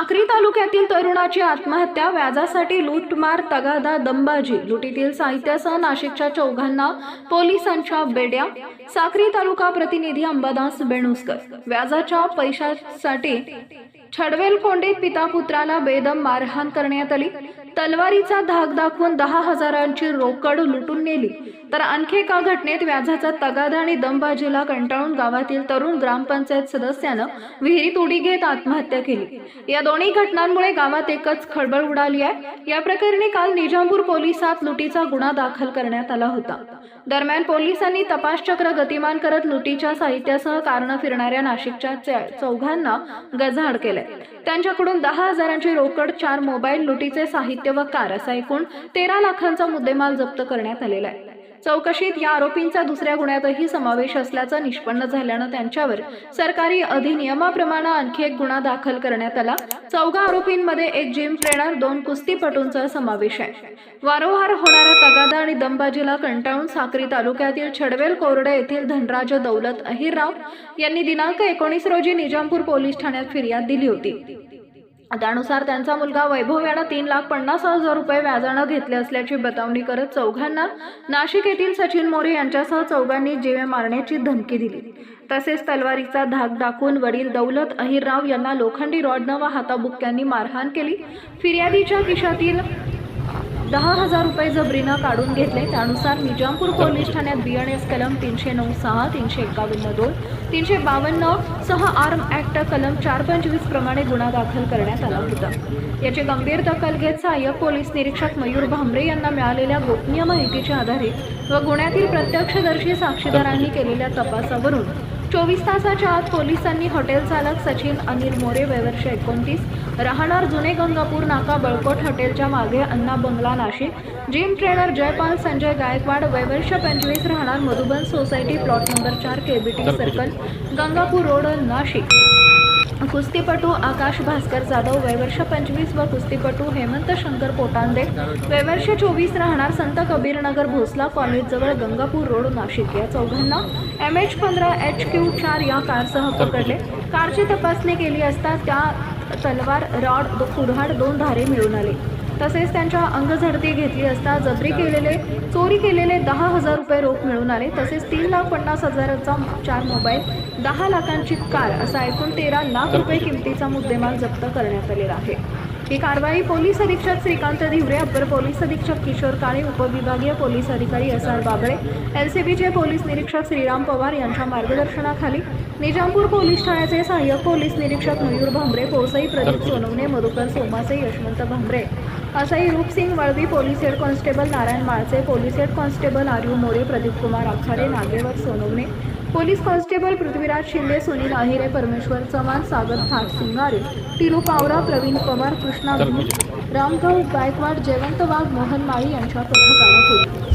साक्री तालुक्यातील तरुणाची आत्महत्या व्याजासाठी लूटमार तगादा दंबाजी लुटीतील साहित्यासह नाशिकच्या चौघांना पोलिसांच्या बेड्या. साक्री तालुका प्रतिनिधी अंबादास बेणुसकर. व्याजाच्या पैशासाठी छडवेल कोंडीत पिता पुत्राला बेदम मारहाण करण्यात आली. तलवारीचा धाक दाखवून दहा हजारांची रोकड लुटून नेली. तर आणखी एका घटनेत व्याजाचा तगादा आणि दमबाजीला कंटाळून गावातील तरुण ग्रामपंचायत सदस्यानं विहिरीत उडी घेत आत्महत्या केली. या दोन्ही घटनांमुळे गावात एकच खळबळ उडाली आहे. या प्रकरणी काल निजामपूर पोलिसात लुटीचा गुन्हा दाखल करण्यात आला होता. दरम्यान पोलिसांनी तपास चक्र गतिमान करत लुटीच्या साहित्यासह कारण फिरणाऱ्या नाशिकच्या चौघांना गजाआड केले त्यांच्याकडून दहा हजारांची रोकड चार मोबाईल लुटीचे साहित्य व कार असा एकूण तेरा लाखांचा मुद्देमाल जप्त करण्यात आलेला आहे. चौकशीत या आरोपींचा दुसऱ्या गुन्ह्यातही समावेश असल्याचं निष्पन्न झाल्यानं त्यांच्यावर सरकारी अधिनियमाप्रमाणे आणखी एक गुन्हा दाखल करण्यात आला. चौघा आरोपींमध्ये एक जिम ट्रेनर दोन कुस्तीपटूंचा समावेश आहे. वारंवार होणाऱ्या तगादा आणि दमबाजीला कंटाळून साक्री तालुक्यातील छडवेल कोरडे येथील धनराज दौलत अहिरराव यांनी दिनांक एकोणीस रोजी निजामपूर पोलीस ठाण्यात फिर्याद दिली होती. त्यानुसार त्यांचा मुलगा वैभव यानं तीन लाख पन्नास हजार रुपये व्याजानं घेतले असल्याची बतावणी करत चौघांना नाशिक येथील सचिन मोरे यांच्यासह चौघांनी जीवे मारण्याची धमकी दिली. तसेच तलवारीचा धाक दाखवून वडील दौलत अहिरराव यांना लोखंडी रॉडनं व हाताबुक्क्यांनी मारहाण केली. फिर्यादीच्या खिशातील दहा हजार रुपये जबरीनं काढून घेतले. त्यानुसार निजामपूर पोलीस ठाण्यात बी एन एस कलम तीनशे नऊ सहा तीनशे एकावन्न दोन तीनशे बावन्न सह आर्म ऍक्ट कलम चार पंचवीस प्रमाणे गुन्हा दाखल करण्यात आला होता. याची गंभीर दखल घेत सहाय्यक पोलीस निरीक्षक मयूर भांबरे यांना मिळालेल्या गोपनीय माहितीच्या आधारे व गुन्ह्यातील प्रत्यक्षदर्शी साक्षीदारांनी केलेल्या तपासावरून चोवीस तासाच्या आत पोलिसांनी हॉटेल चालक सचिन अनिल मोरे वयवर्ष एकोणतीस राहणार जुने गंगापूर नाका बळकोट हॉटेलच्या मागे अण्णा बंगला नाशिक जिम ट्रेनर जयपाल संजय गायकवाड वयवर्ष पंचवीस राहणार मधुबन सोसायटी प्लॉट नंबर चार KBT circle Gangapur road Nashik. कुस्तीपटू आकाश भास्कर जाधव वयवर्ष पंचवीस व कुस्तीपटू हेमंत शंकर पोटांदे वयवर्ष चोवीस राहणार संत कबीरनगर भोसला कॉलेजजवळ गंगापूर रोड नाशिक. या चौघांना एम एच पंधरा एच क्यू चार या कारसह पकडले. कारची तपासणी केली असता त्या तलवार रॉड कुऱ्हाड दोन धारे मिळून आले. तसेच त्यांच्या अंगझडती घेतली असता जबरी केलेले चोरी केलेले दहा हजार रुपये रोख मिळून आले. तसेच तीन लाख पन्नास हजाराचा चार मोबाईल दहा लाखांची कार असा एकूण तेरा लाख रुपये किमतीचा मुद्देमाल जप्त करण्यात आलेला आहे. ही कारवाई पोलीस अधीक्षक श्रीकांत धिवरे अप्पर पोलीस अधीक्षक किशोर काळे उपविभागीय पोलीस अधिकारी एस आर बाबळे एलसीबीचे पोलीस निरीक्षक श्रीराम पवार यांच्या मार्गदर्शनाखाली निजामपूर पोलीस ठाण्याचे सहाय्यक पोलीस निरीक्षक मयूर भांबरे पोसई प्रदीप सोनवणे मधुकर सोमासे यशवंत भांबरे असाही Roopsingh Valvi police head constable Narayan माळचे police head constable आर्यू मोरे प्रदीपकुमार आखाडे नागेवर सोनवणे पोलीस कॉन्स्टेबल पृथ्वीराज शिंदे सुनील अहिरे परमेश्वर चव्हाण सागर थाट सिंगारे टिलू पावरा प्रवीण पवार कृष्णा भीम रामभाऊ गायकवाड जयवंत वाघ मोहन माळी यांच्या पथकाला होती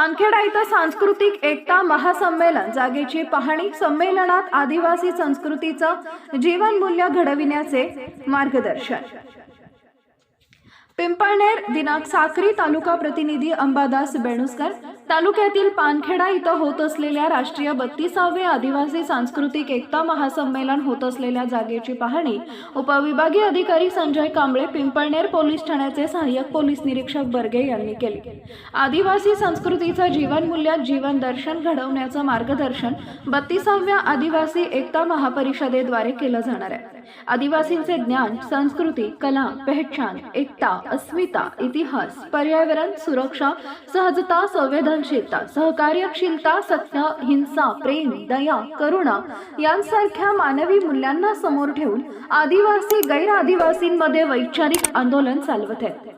पानखेडा इथं सांस्कृतिक एकता महासंमेलन. जागेची पाहणी संमेलनात आदिवासी संस्कृतीचं जीवनमूल्य घडविण्याचे मार्गदर्शन. पिंपळनेर दिनांक साक्री तालुका प्रतिनिधी अंबादास बेणुसकर तालुक्यातील पानखेडा इथं होत असलेल्या राष्ट्रीय बत्तीसावे आदिवासी सांस्कृतिक एकता महासंमेलन होत असलेल्या जागेची पाहणी उपविभागीय अधिकारी संजय कांबळे पिंपळनेर पोलीस ठाण्याचे सहाय्यक पोलीस निरीक्षक बर्गे यांनी केले. आदिवासी संस्कृतीचं जीवनमूल्यात जीवन दर्शन घडवण्याचं मार्गदर्शन बत्तीसाव्या आदिवासी एकता महापरिषदेद्वारे केलं जाणार आहे. आदिवासींचे ज्ञान संस्कृती कला पहचान एकता अस्मिता इतिहास पर्यावरण सुरक्षा सहजता संवेदन संवेदनशीलता सहकार्यशीलता सत्य हिंसा प्रेम दया करुणा यांसारख्या मानवी मूल्यांना समोर ठेवून आदिवासी गैर आदिवासींमध्ये वैचारिक आंदोलन चालवत आहेत.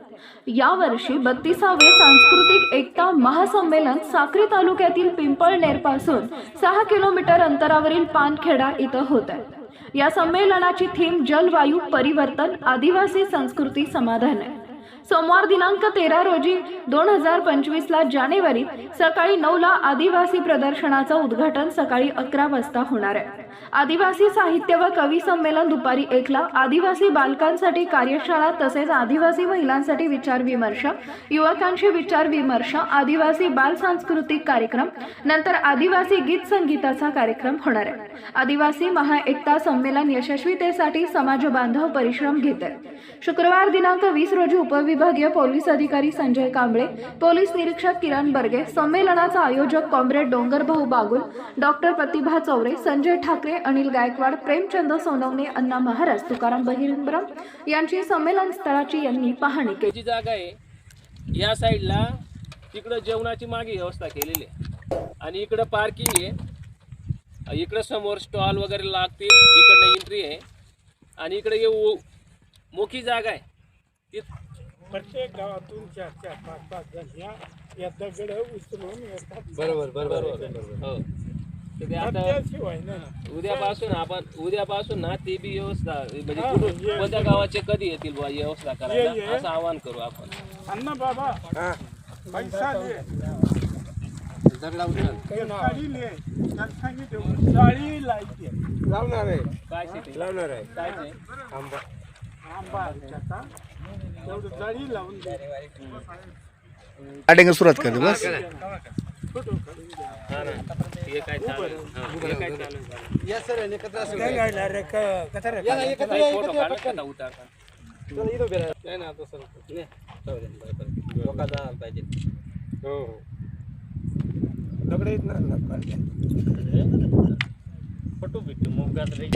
यावर्षी बत्तीसावे सांस्कृतिक एकता महासंमेलन साक्री तालुक्यातील पिंपळनेरपासून सहा किलोमीटर अंतरावरील पानखेडा इथं होत आहे. या संमेलनाची थीम जलवायू परिवर्तन आदिवासी संस्कृती समाधान आहे. सोमवार दिनांक तेरा रोजी दोन हजार पंचवीस ला जानेवारी सकाळी नऊ ला आदिवासी प्रदर्शनाचं उद्घाटन सकाळी अकरा वाजता होणार आहे. आदिवासी साहित्य व कवी संमेलन दुपारी एकला आदिवासी बालकांसाठी कार्यशाळा तसेच आदिवासी महिलांसाठी विचार विमर्श युवकांशी विचार विमर्श आदिवासी बाल सांस्कृतिक कार्यक्रम नंतर आदिवासी गीत संगीताचा कार्यक्रम होणार आहे. आदिवासी महाएकता संमेलन यशस्वीतेसाठी समाज बांधव परिश्रम घेत आहे शुक्रवार दिनांक वीस रोजी विभागीय पोलीस अधिकारी संजय कांबळे पोलीस निरीक्षक किरण बर्गे संमेलनाचा आयोजक कॉम्रेड डोंगरभाऊ बागुल डॉक्टर प्रतिभा चौरे संजय ठाकरे अनिल गायकवाड प्रेमचंद सोनवणे अण्णा महाराज तुकाराम बहिरंबरम यांची संमेलन स्थळाची यांनी पाहणी केली. जागा आहे या साईडला तिकडं जेवणाची मागे व्यवस्था केलेली आहे. आणि इकडं पार्किंग आहे. इकडं समोर स्टॉल वगैरे लागतील इकडनं एंट्री आहे. आणि इकडे मोठी जागा आहे. ती प्रत्येक गावातून चार चार पाच पाच जण या या दगड उचलून येतात. बरोबर बरोबर. हो. तर ते आता त्याशिवाय उद्यापासून आपण उद्यापासून ना ते बी व्यवस्था म्हणजे हा, कुठून ये- कोणत्या गावाचे कधी येतील बुवा व्यवस्था ये- करायला. असं आवाहन करू आपण. अण्णा बाबा पैसा दे. दगडा ले. आहे. लावणार आहे. काय शेती लावणार आहे. काय ते? आंबा. आंबा आहे त्याचा. स्टार्टिंग सुरुवात कर बस पटू काढून दे. काय या सर एकत्र फोटो सर नाही. पाहिजे हो हो ना फोटो भेटतो मग रे